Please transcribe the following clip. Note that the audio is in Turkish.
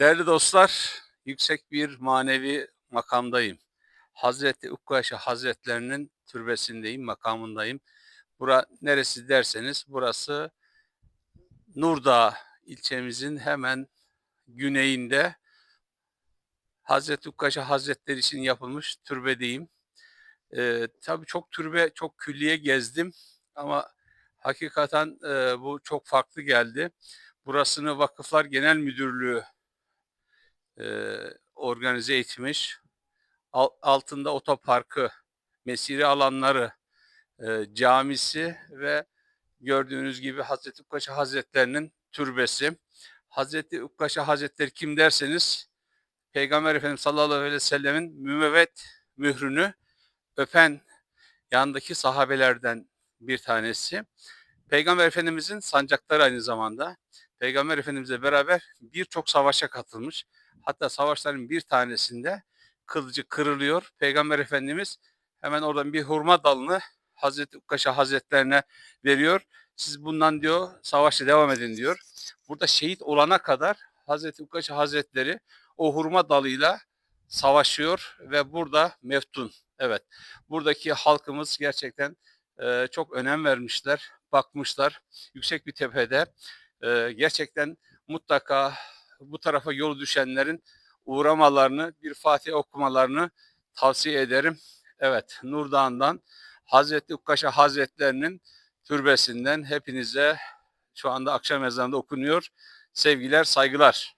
Değerli dostlar, yüksek bir manevi makamdayım. Hazreti Ukkaşa Hazretlerinin türbesindeyim, makamındayım. Bura neresi derseniz burası Nurdağ ilçemizin hemen güneyinde Hazreti Ukkaşa Hazretleri için yapılmış türbedeyim. Ee, tabii çok türbe, çok külliye gezdim ama hakikaten e, bu çok farklı geldi. Burasını Vakıflar Genel Müdürlüğü e, organize etmiş. Al- altında otoparkı, mesire alanları, e, camisi ve gördüğünüz gibi Hazreti Ukkaşa Hazretlerinin türbesi. Hazreti Ukkaşa Hazretleri kim derseniz Peygamber Efendimiz sallallahu aleyhi ve sellemin mümevvet mührünü öpen yandaki sahabelerden bir tanesi. Peygamber Efendimizin sancakları aynı zamanda. Peygamber Efendimizle beraber birçok savaşa katılmış. Hatta savaşların bir tanesinde kılıcı kırılıyor. Peygamber Efendimiz hemen oradan bir hurma dalını Hazreti Ukkaşa Hazretlerine veriyor. Siz bundan diyor savaşa devam edin diyor. Burada şehit olana kadar Hazreti Ukkaşa Hazretleri o hurma dalıyla savaşıyor ve burada meftun. Evet buradaki halkımız gerçekten e, çok önem vermişler, bakmışlar. Yüksek bir tepede e, gerçekten mutlaka bu tarafa yol düşenlerin uğramalarını, bir Fatih okumalarını tavsiye ederim. Evet, Nur Dağı'ndan Hazreti Ukkaşa Hazretlerinin türbesinden hepinize şu anda akşam ezanında okunuyor. Sevgiler, saygılar.